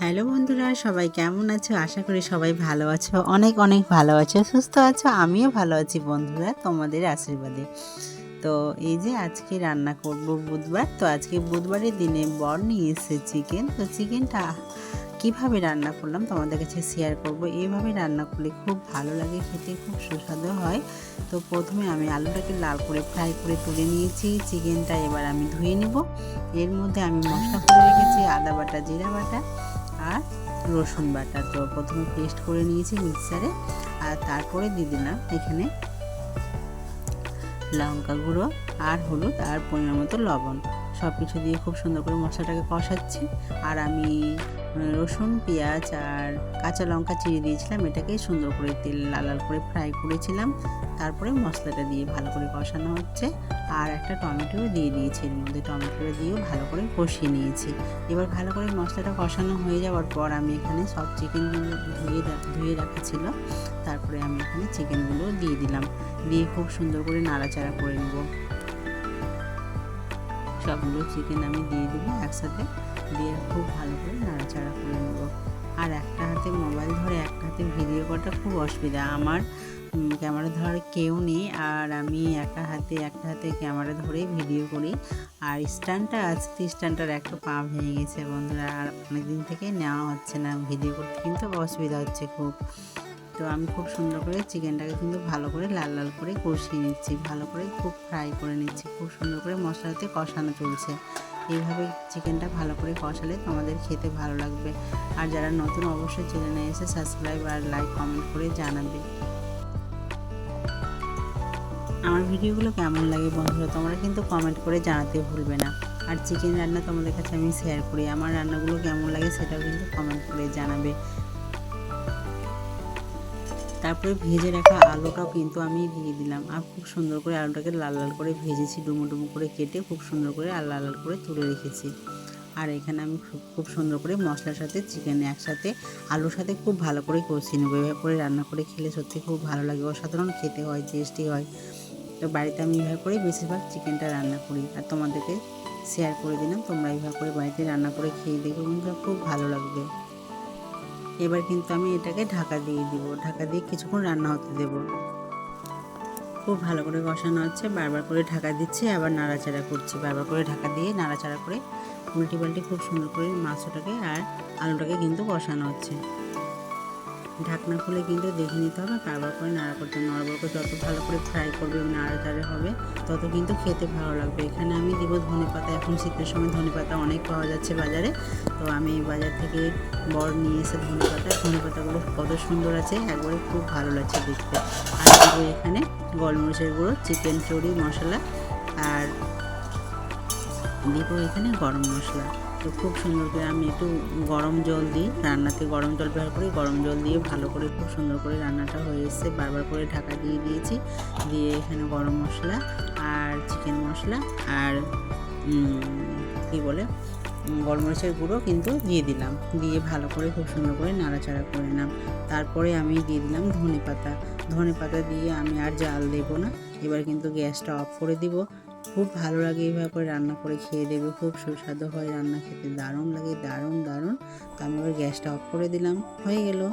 Hello বন্ধুরা, সবাই কেমন আছো? আশা করি সবাই ভালো আছো। অনেক অনেক ভালো আছো, সুস্থ আছো, আমিও ভালো আছি বন্ধুরা, তোমাদের আশীর্বাদে। তো এই যে আজকে রান্না করব বুধবার, তো আজকে বুধবারের দিনে বর নিয়ে এসেছে চিকেন। তো চিকেনটা কীভাবে রান্না করলাম তোমাদের কাছে শেয়ার করব। এইভাবে রান্না করলে খুব ভালো লাগে, খেতে খুব সুস্বাদু হয়। তো প্রথমে আমি আলুটাকে লাল করে ফ্রাই করে তুলে নিয়েছি। চিকেনটা এবার আমি ধুয়ে নেব। এর মধ্যে আমি মশলা করে রেখেছি আদা বাটা, জিরা বাটা। আর রসুন বাটা। তো প্রথমে পেস্ট করে নিয়েছি মিক্সারে আর তারপরে দিয়ে দিলাম এখানে লঙ্কা গুঁড়ো আর হলুদ আর পরিমাণ মতো লবণ। সব কিছু দিয়ে খুব সুন্দর করে মশলাটাকে কষাচ্ছি। আর আমি রসুন, পেঁয়াজ আর কাঁচা লঙ্কা চিড়ে দিয়েছিলাম। এটাকে সুন্দর করে তেল, লাল লাল করে ফ্রাই করেছিলাম। তারপরে মশলাটা দিয়ে ভালো করে কষানো হচ্ছে। আর একটা টমেটো দিয়ে দিয়েছি এর মধ্যে। টমেটো দিয়েও ভালো করে কষিয়ে নিয়েছি। এবার ভালো করে মশলাটা কষানো হয়ে যাওয়ার পর আমি এখানে সব চিকেনগুলো ধুয়ে ধুয়ে রাখা ছিল। তারপরে আমি এখানে চিকেনগুলো দিয়ে দিলাম। দিয়ে খুব সুন্দর করে নাড়াচাড়া করে নেব। সবগুলো চিকেন আমি দিয়ে দেবো একসাথে দিয়ে খুব ভালো করে নাড়াচাড়া করে নেব। আর একটা হাতে মোবাইল ধরে, একটা হাতে ভিডিও করাটা খুব অসুবিধা। আমার ক্যামেরা ধরার কেউ নেই আর আমি একা হাতে, একটা হাতে ক্যামেরা ধরেই ভিডিও করি। আর স্ট্যান্ডটা আছে স্ট্যান্ডটার একটা পা ভেঙে গেছে বন্ধুরা, আর অনেকদিন থেকে নেওয়া হচ্ছে না। ভিডিও করতে কিন্তু অসুবিধা হচ্ছে খুব। তো আমি খুব সুন্দর করে চিকেনটাকে কিন্তু ভালো করে লাল লাল করে কষিয়ে নিচ্ছি, ভালো করে খুব ফ্রাই করে নিচ্ছি, খুব সুন্দর করে মশলাতে কষানো চলছে। এইভাবে চিকেনটা ভালো করে কষালে তোমাদের খেতে ভালো লাগবে। আর যারা নতুন অবশ্যই চ্যানেলে এসে সাবস্ক্রাইব আর লাইক, কমেন্ট করে জানাবে। আমার ভিডিওগুলো কেমন লাগে বন্ধুরা, তোমরা কিন্তু কমেন্ট করে জানাতে ভুলবে না। আর চিকেন রান্না তোমাদের কাছে আমি শেয়ার করি, আমার রান্নাগুলো কেমন লাগে সেটাও কিন্তু কমেন্ট করে জানাবে। তারপরে ভেজে রাখা আলুটাও কিন্তু আমি দিয়ে দিলাম। আর খুব সুন্দর করে আলুটাকে লাল লাল করে ভেজেছি ডুমো ডুমো করে কেটে খুব সুন্দর করে আর লাল লাল করে তুলে রেখেছি। আর এখানে আমি খুব সুন্দর করে মশলার সাথে চিকেন একসাথে, আলুর সাথে খুব ভালো করে কষিয়ে নেব। এভাবে করে রান্না করে খেলে সত্যি খুব ভালো লাগে, অসাধারণ খেতে হয়, টেস্টি হয়। তো বাড়িতে আমি এভাবে করে বেশিরভাগ চিকেনটা রান্না করি। আর তোমাদেরকে শেয়ার করে দিলাম, তোমরা এইভাবে করে বাড়িতে রান্না করে খেয়ে দেখো কিন্তু খুব ভালো লাগবে। এবার কিন্তু আমি এটাকে ঢাকা দিয়ে দিব। ঢাকা দিয়ে কিছুক্ষণ রান্না হতে দেব। খুব ভালো করে কষানো হচ্ছে বারবার করে ঢাকা দিচ্ছি, আবার নাড়াচাড়া করছি। বারবার করে ঢাকা দিয়ে নাড়াচাড়া করে উল্টি পাল্টি খুব সুন্দর করে মাছটাকে আর আলুটাকে কিন্তু কষানো হচ্ছে। ঢাকনা খুলে কিন্তু দেখে নিতে হবে, কারবার করে নাড়া করতে নড়বড় করে যত ভালো করে ফ্রাই করবে নাড়াচাড়া হবে, তত কিন্তু খেতে ভালো লাগবে। এখানে আমি দিব ধনে পাতা। এখন শীতের সময় ধনে পাতা অনেক পাওয়া যাচ্ছে বাজারে। তো আমি বাজার থেকে বর নিয়ে এসে ধনে পাতা, ধনে পাতাগুলো কত সুন্দর আছে, একবারে খুব ভালো লাগছে দেখতে। আর দিব এখানে গোলমরিচের গুঁড়ো, চিকেন চড়ি মশলা, আর দিব এখানে গরম মশলা। তো খুব সুন্দর করে আমি একটু গরম জল দিই, রান্নাতে গরম জল ব্যবহার করি, গরম জল দিয়ে ভালো করে খুব সুন্দর করে রান্নাটা হয়ে এসছে। বারবার করে ঢাকা দিয়ে দিয়েছি, দিয়ে এখানে গরম মশলা আর চিকেন মশলা আর কী বলে গরম গোলমরিচের গুঁড়ো কিন্তু দিয়ে দিলাম। দিয়ে ভালো করে খুব সুন্দর করে নাড়াচাড়া করে নিলাম। তারপরে আমি দিয়ে দিলাম ধনে পাতা ধনে পাতা দিয়ে আমি আর জাল দেবো না। এবার কিন্তু গ্যাসটা অফ করে দিব। খুব ভালো লাগে এইভাবে করে রান্না করে খেয়ে দেবে খুব সুস্বাদু হয় রান্না খেতে। দারুণ লাগে, দারুণ দারুণ। তারপরে আমি গ্যাসটা অফ করে দিলাম। হয়ে গেল।